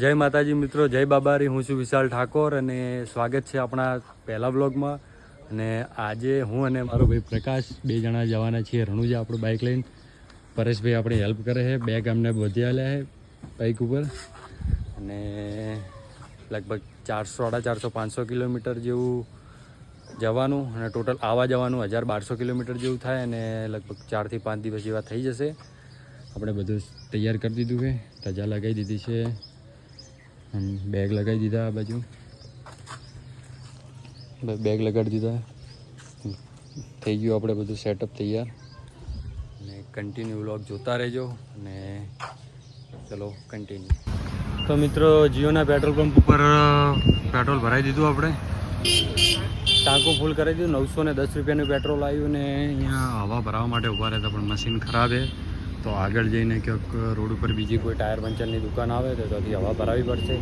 જય માતાજી મિત્રો, જય બાબારી. હું છું વિશાલ ઠાકોર અને સ્વાગત છે આપણા પહેલા બ્લોગમાં અને આજે હું અને મારો ભાઈ પ્રકાશ બે જણા જવાના છીએ રણુજા, આપણું બાઇક લઈને. પરેશભાઈ આપણી હેલ્પ કરે છે, બે ગામને બધી આલ્યા છે બાઇક ઉપર. અને લગભગ ચારસો, સાડા ચારસો, પાંચસો કિલોમીટર જેવું જવાનું અને ટોટલ આવવા જવાનું હજાર બારસો કિલોમીટર જેવું થાય અને લગભગ ચારથી પાંચ દિવસ જેવા થઈ જશે. આપણે બધું તૈયાર કરી દીધું છે રજા લગાવી દીધી છે. બેગ લગાવી દીધા આ બાજુ. બેગ લગાડી દીધા. થઈ ગયું આપણે બધું સેટઅપ તૈયાર. અને કન્ટિન્યુ વ્લોગ જોતા રહેજો અને ચલો કન્ટિન્યુ તો મિત્રો, જીઓના પેટ્રોલ પંપ ઉપર પેટ્રોલ ભરાઈ દીધું આપણે. ટાંકું ફૂલ કરી દીધું. નવસો ને દસ રૂપિયાનું પેટ્રોલ આવ્યું ને અહીંયા હવા ભરાવા માટે ઊભા રહેતા પણ મશીન ખરાબ છે. તો આગળ જઈને ક્યાંક રોડ ઉપર બીજી કોઈ ટાયર પંચરની દુકાન આવે તો ત્યાંથી હવા ભરાવી પડશે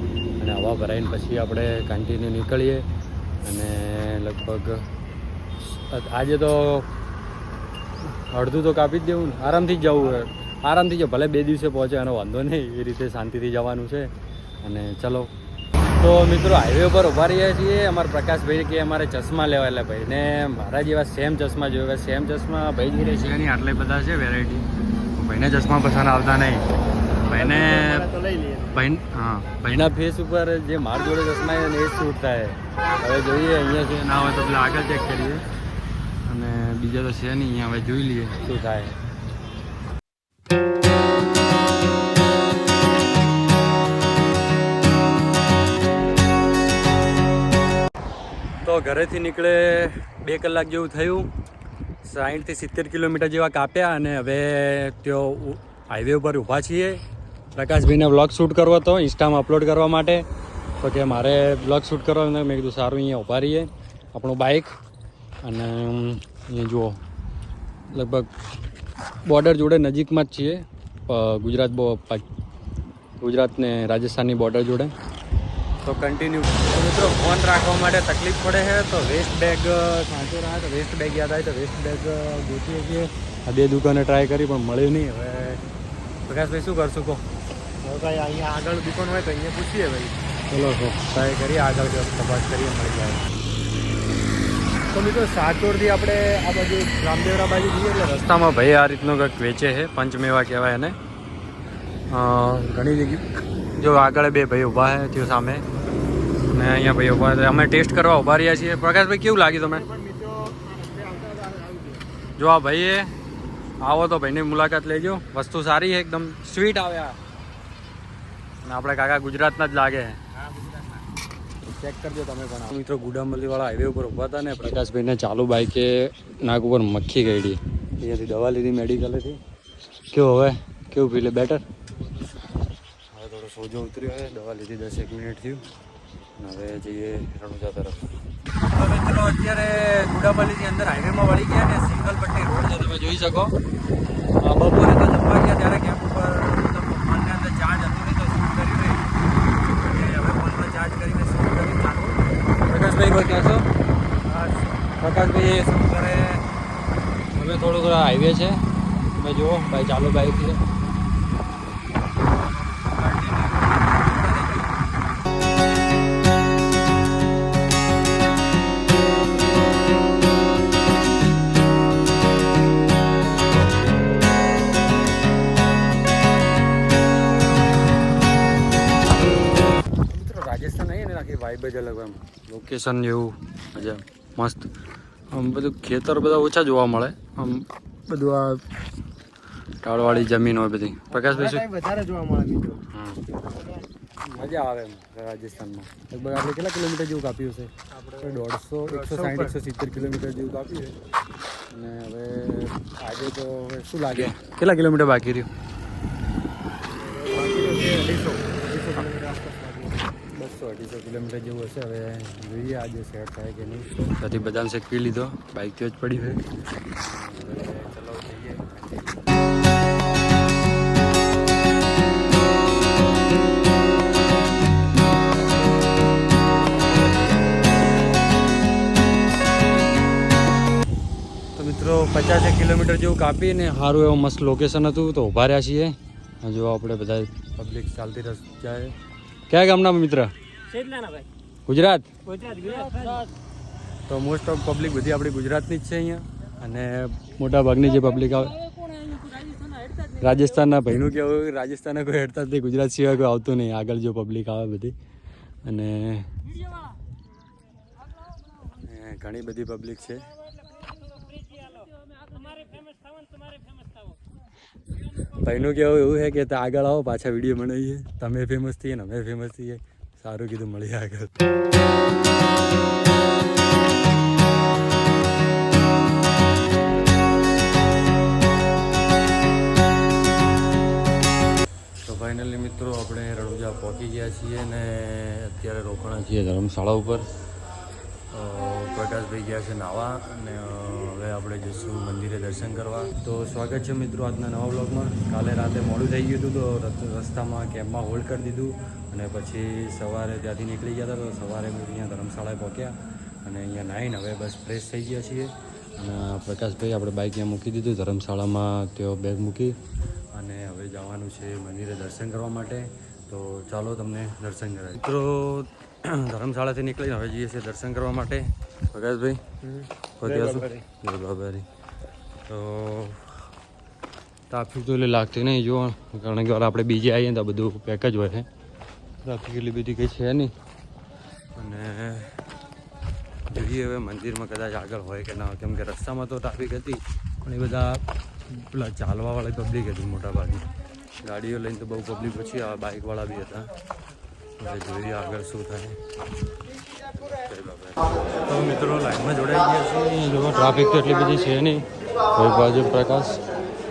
અને હવા ભરાઈને પછી આપણે કન્ટિન્યુ નીકળીએ અને લગભગ આજે તો અડધું તો કાપી જ દેવું આરામથી જ જવું આરામથી જ ભલે બે દિવસે પહોંચે, એનો વાંધો નહીં. એ રીતે શાંતિથી જવાનું છે. અને ચલો. તો મિત્રો હાઈવે ઉપર ઊભા રહ્યા છીએ. અમારા પ્રકાશભાઈ કે અમારે ચશ્મા લેવા એટલે ભાઈ ને મારા જેવા સેમ ચશ્મા જોયા સેમ ચશ્મા ભાઈ રહે છે. એની આટલા બધા છે વેરાયટી ભાઈને ચશ્મા પસંદ આવતા નહીં. ભાઈને ભાઈ હા ભાઈના ફેસ ઉપર જે માર જોડે ચશ્મા એ શૂટ થાય. હવે જોઈએ અહીંયા છે. ના હોય તો પેલા આગળ ચેક કરીએ. અને બીજા તો છે નહીં અહીંયા હવે જોઈ લઈએ. શું થાય. તો ઘરેથી નીકળે બે કલાક જેવું થયું. સાહીઠથી સિત્તેર કિલોમીટર જેવા કાપ્યા અને હવે તેઓ હાઈવે ઉપર ઊભા છીએ. પ્રકાશભાઈને બ્લોગ શૂટ કરવો હતો ઇન્સ્ટામાં અપલોડ કરવા માટે. તો કે મારે બ્લોગ શૂટ કરવો મેં કીધું સારું, અહીંયા ઊભા રહીએ. આપણું બાઇક અને અહીંયા જુઓ. લગભગ બોર્ડર જોડે નજીકમાં જ છીએ. ગુજરાત ગુજરાત ને રાજસ્થાનની બોર્ડર જોડે. તો કન્ટિન્યુ મિત્રો ફોન રાખવા માટે તકલીફ પડે છે તો વેસ્ટ બેગ સાચો તો વેસ્ટ બેગ યાદ આવે તો વેસ્ટ બેગ ગોતીએ છીએ. આ બે દુકાને ટ્રાય કરી પણ મળ્યું નહીં. હવે પ્રકાશભાઈ શું કરશું કહો? ભાઈ અહીંયા આગળ દુકાન હોય તો અહીંયા પૂછીએ ભાઈ. ચલો કહો ટ્રાય કરીએ આગળ તપાસ કરીએ મળી જાય. તો મિત્રો સાચોરથી આપણે આ બાજુ રામદેવરા બાજુ જઈએ એટલે રસ્તામાં ભાઈ આ રીતનો કંઈક વેચે છે પંચમેવા કહેવાય એને. ઘણી જગ્યાએ જો આગળ બે ભાઈ ઊભા છે તે સામે. ને અહીંયા ભાઈ ઊભા છે. અમે ટેસ્ટ કરવા ઊભા રહ્યા છીએ. પ્રકાશભાઈ કેવું લાગ્યું તમે હતા જો આ ભાઈએ આવો તો ભાઈની મુલાકાત લેજો વસ્તુ સારી છે એકદમ સ્વીટ આવે આ. અને આપણે કાકા ગુજરાતના જ લાગે ચેક કરજો તમે પણ મિત્રો ગુડામલ્લીવાળા હાઈવે ઉપર ઊભા હતા ને પ્રકાશભાઈને ચાલુ બાઈકે નાક ઉપર મક્ખી ગઈ અહીંયાથી દવા લીધી મેડિકલેથી કેવું હવે? કેવું પીલે બેટર સોજો ઉતર્યો છે દવા લીધી દસ એક મિનિટ થયું. હવે જઈએ રણુજા તરફ. મિત્રો અત્યારે ગુડાપલ્લીની અંદર હાઈવેમાં વળી ગયા ને સિંગલ પટ્ટી રોડ છે તમે જોઈ શકો. બપોરે તો જમવા ગયા ત્યારે કેમ્પ ઉપર મનની ફોનની અંદર ચાર્જ હતું નહીં તો શૂટ કરી હવે ફોનમાં ચાર્જ કરીને શૂટ કરી ચાલુ. પ્રકાશભાઈ કોઈ કહેશો? પ્રકાશભાઈ એ શું કરે? હવે થોડું થોડા હાઈવે છે. તમે જુઓ ભાઈ ચાલુ બાઈક છે એમ લોકેશન જેવું મજા મસ્ત. આમ બધું ખેતર બધા ઓછા જોવા મળે. આમ બધું આ ટાળવાળી જમીન હોય બધી. પ્રકાશભાઈ શું? વધારે જોવા મળે મજા આવે એમ રાજસ્થાનમાં. લગભગ આપણે કેટલા કિલોમીટર જેવું કાપ્યું છે આપણે દોઢસો એકસો સાઠ એકસો સિત્તેર કિલોમીટર જેવું કાપ્યું છે. અને હવે આજે તો હવે શું લાગે? કેટલા કિલોમીટર બાકી રહ્યું અઢીસો અઢીસો કિલોમીટર આસપાસ લાગે. બસો અઢીસો કિલોમીટર જેવું હશે હવે જોઈએ આજે સેટ થાય કે નહીં. ત્યાંથી બદામ શેક પી લીધો બાઇક તો જ પડી હોય. ચલો જઈએ તો મિત્રો પચાસેક કિલોમીટર જેવું કાપીને સારું એવું મસ્ત લોકેશન હતું તો ઊભા રહ્યા છીએ. હજુ આપણે બધા પબ્લિક ચાલતી રસ જાય. ક્યાં ગામના મિત્ર? ભાઈ? ગુજરાત? ગુજરાત ગુજરાત. તો મોસ્ટ ઓફ પબ્લિક બધી આપણી ગુજરાતની જ છે અહીંયા. અને મોટા ભાગની જે પબ્લિક આવે રાજસ્થાનના ભાઈનું કહેવું રાજસ્થાનના કોઈ હેડતા જ નહીં ગુજરાત સિવાય કોઈ આવતું નહીં. આગળ જો પબ્લિક આવે બધી. અને ઘણી બધી પબ્લિક છે. ભાઈનું કહેવું એવું છે કે આગળ આવો પાછા વીડિયો બનાવીએ. તમે ફેમસ થઈએ ને અમે ફેમસ થઈએ. સારું કીધું મળી આગળ ફાઇનલી મિત્રો, આપણે રણુજા પહોંચી ગયા છીએ ને અત્યારે રોકાણા છીએ ધર્મશાળા ઉપર. પ્રકાશભાઈ ગયા છે નાવા અને હવે આપણે જઈશું મંદિરે દર્શન કરવા. તો સ્વાગત છે મિત્રો આજના નવા બ્લોગમાં કાલે રાતે મોડું થઈ ગયું હતું તો રસ્તામાં કેમ્પમાં હોલ્ડ કરી દીધું અને પછી સવારે ત્યાંથી નીકળી ગયા હતા તો સવારે અહીંયા ધર્મશાળાએ પહોંચ્યા અને અહીંયા નાહીને હવે બસ ફ્રેશ થઈ ગયા છીએ. અને પ્રકાશભાઈ આપણે બાઇક ત્યાં મૂકી દીધું, ધર્મશાળામાં તેઓ બેગ મૂકી અને હવે જવાનું છે મંદિરે દર્શન કરવા માટે. તો ચાલો તમને દર્શન કરાય મિત્રો ધર્મશાળાથી નીકળીને હવે જઈએ છીએ દર્શન કરવા માટે. પ્રકાશભાઈ જય બાબારી. તો ટ્રાફિક તો એટલે લાગતી નહીં? જો કારણ કે વાર આપણે બીજે આવીએ તો બધું પેક જ હોય છે ટ્રાફિક એટલી બધી કંઈ છે નહીં. અને જોઈએ હવે મંદિરમાં કદાચ આગળ હોય કે ના હોય. કેમ કે રસ્તામાં તો ટ્રાફિક હતી પણ એ બધા પેલા ચાલવાવાળી પબ્લિક હતી મોટાભાગની. ગાડીઓ લઈને તો બહુ પબ્લિક પછી આ બાઇકવાળા બી હતા. હવે જોઈએ આગળ શું થાય જય બાબા. તો મિત્રો લાઈનમાં જોડાઈ ગયા છે જો ટ્રાફિક તો એટલી બધી છે નહીં કોઈ બાજુ પ્રકાશ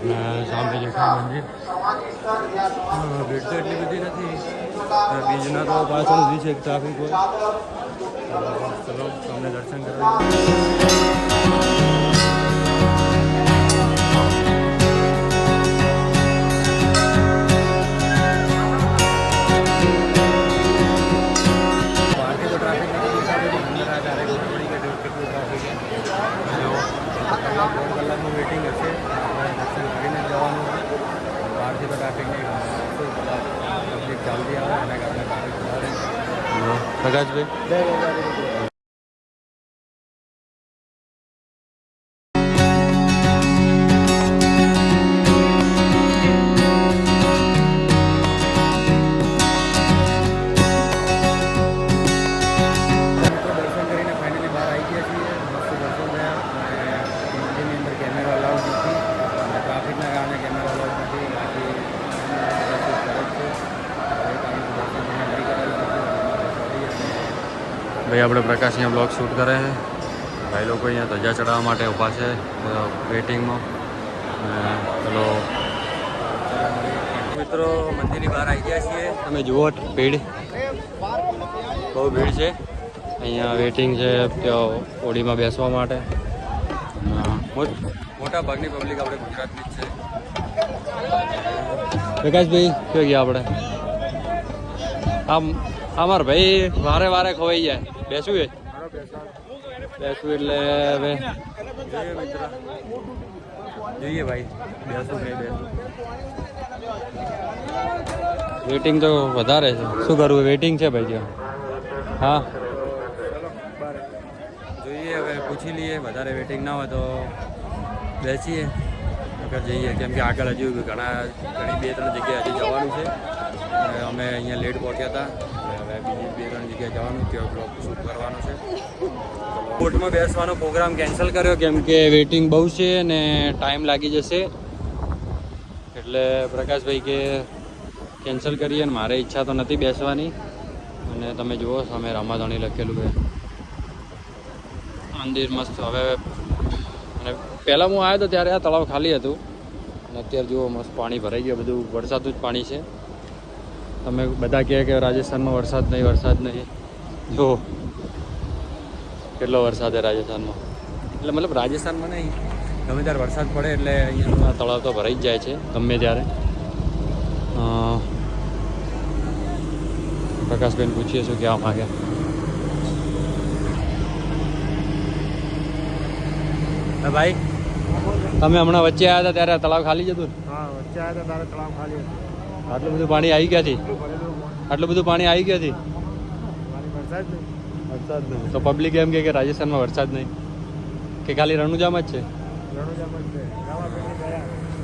અને સામે જેઠા મંદિર હા, ભીડ તો એટલી બધી નથી અને બીજના તો પાછળ બી છે ટ્રાફિક હોય તો ચલો તમને દર્શન કરાવીએ કલાકનું વેઇટિંગ હશે. આપણે દર્શન કરીને જવાનું છે. બહારથી તો ટ્રાફિક નહીં ગમે શું કદાચ પબ્લિક ચાલતી આવે એના કારણે ટ્રાફિક વધારે પ્રકાશભાઈ? આપણે પ્રકાશ અહીંયા બ્લોગ શૂટ કરે છે. ભાઈ લોકો અહીંયા ધજા ચડાવવા માટે ઊભા છે વેટિંગમાં ચલો મિત્રો, મંદિરની બહાર આવી ગયા છીએ. તમે જુઓ ભીડ. બહુ ભીડ છે. અહીંયા વેટિંગ છે, ત્યાં ઓડીમાં બેસવા માટે. મોટા ભાગની પબ્લિક આપણે ગુજરાતની છે. પ્રકાશભાઈ કયો ગયા આપણે? આમ અમાર ભાઈ વારે વારે ખોવાઈ જાય. બેસવું એ? બેસવું એટલે હવે જોઈએ મિત્ર જોઈએ ભાઈ બેસવું વેટિંગ તો વધારે છે. શું કરવું? વેટિંગ છે ભાઈ હા? જોઈએ હવે, પૂછી લઈએ. વધારે વેટિંગ ના હોય તો બેસીએ. આગળ જઈએ. કેમ કે આગળ હજુ ઘણા ઘણી બે, ત્રણ જગ્યાએ હજી જવાનું છે. અમે અહીંયા લેટ પહોંચ્યા હતા. હવે બીજી બે, ત્રણ જગ્યાએ જવાનું ત્યાં બ્લોગ શૂટ કરવાનો છે. કોર્ટમાં બેસવાનો પ્રોગ્રામ કેન્સલ કર્યો, કેમ કે વેટિંગ બહુ છે અને ટાઈમ લાગી જશે. એટલે પ્રકાશભાઈ કે કેન્સલ કરીએ અને મારે ઈચ્છા તો નથી બેસવાની. અને તમે જુઓ, સામે રમાધણી લખેલું છે. મંદિર મસ્ત, હવે અને પહેલાં હું આવ્યો હતો ત્યારે આ તળાવ ખાલી હતું. અને અત્યારે જુઓ, મસ્ત પાણી ભરાઈ ગયું, બધું વરસાદનું જ પાણી છે. તમે બધા કહે કે રાજસ્થાનમાં વરસાદ નહીં વરસાદ નહીં. જો કેટલો વરસાદ છે રાજસ્થાનમાં? એટલે મતલબ રાજસ્થાનમાં નહીં ગમે ત્યારે વરસાદ પડે એટલે અહીંયા તળાવ તો ભરાઈ જ જાય છે ગમે ત્યારે. પ્રકાશબેન પૂછીએ શું કહેવા માગે. ભાઈ? તમે હમણાં વચ્ચે આવ્યા હતા ત્યારે તળાવ ખાલી જ હતું હા વચ્ચે આવ્યા હતા ત્યારે તળાવ ખાલી હતું. આટલું બધું પાણી આવી ગયા છે આટલું બધું પાણી આવી ગયા હતી વરસાદ નહીં તો પબ્લિક એમ કે રાજસ્થાનમાં વરસાદ નહીં. કે ખાલી રણુજામાં જ છે? છે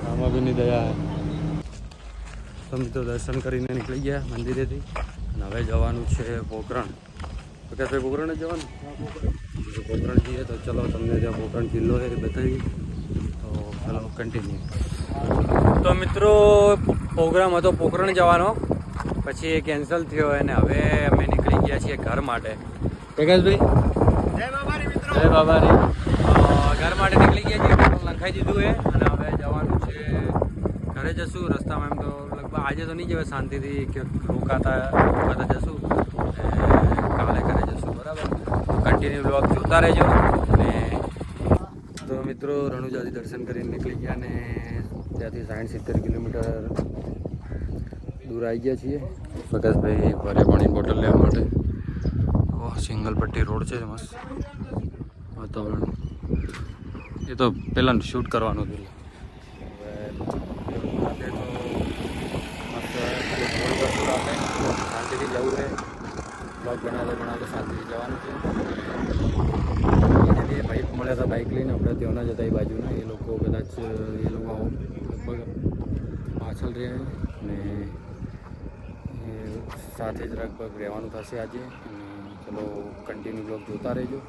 રામાપીરની દયા. તો દર્શન કરીને નીકળી ગયા મંદિરેથી. અને હવે જવાનું છે પોખરણ. પ્રકાશભાઈ પોકરણ જ જવાનું? પોકરણ જઈએ તો ચલો તમને જ્યાં પોકરણ કિલ્લો છે એ બતાવી તો ચલો કન્ટિન્યુ તો મિત્રો પ્રોગ્રામ હતો પોખરણ જવાનો. પછી એ કેન્સલ થયો અને હવે અમે નીકળી ગયા છીએ ઘર માટે. પ્રકાશભાઈ જય બાબારી મિત્રો. જય બાબારી. ઘર માટે નીકળી ગયા છીએ. લંખાઈ દીધું છે અને હવે જવાનું છે. ઘરે જશું રસ્તામાં એમ તો લગભગ આજે તો નહીં જવાય શાંતિથી કે રોકાતા રોકાતા જશું. કાલે ઘરે જશું બરાબર? કન્ટિન્યુ બ્લોગ જોતા રહેજો. અને તો મિત્રો રણુજાથી દર્શન કરીને નીકળી ગયા અને ત્યાંથી સાઠ સિત્તેર કિલોમીટર દૂર આવી ગયા છીએ. પ્રકાશભાઈ ભરે પાણીની બોટલ લેવા માટે. સિંગલ પટ્ટી રોડ છે મસ્ત. વાતાવરણ. એ તો પહેલાં શૂટ કરવાનું હતું. શાંતિથી જવું છે બ્લોગ બનાવતા બનાવતા શાંતિથી જવાનું છે. બાઇક મળ્યા હતા બાઇક લઈને. આપણે ત્યાંના જતા એ બાજુના. એ લોકો કદાચ એ લોકો લગભગ પાછળ રહે અને સાથે જ લગભગ રહેવાનું થશે આજે. અને ચલો કન્ટિન્યુ બ્લોગ જોતા રહેજો.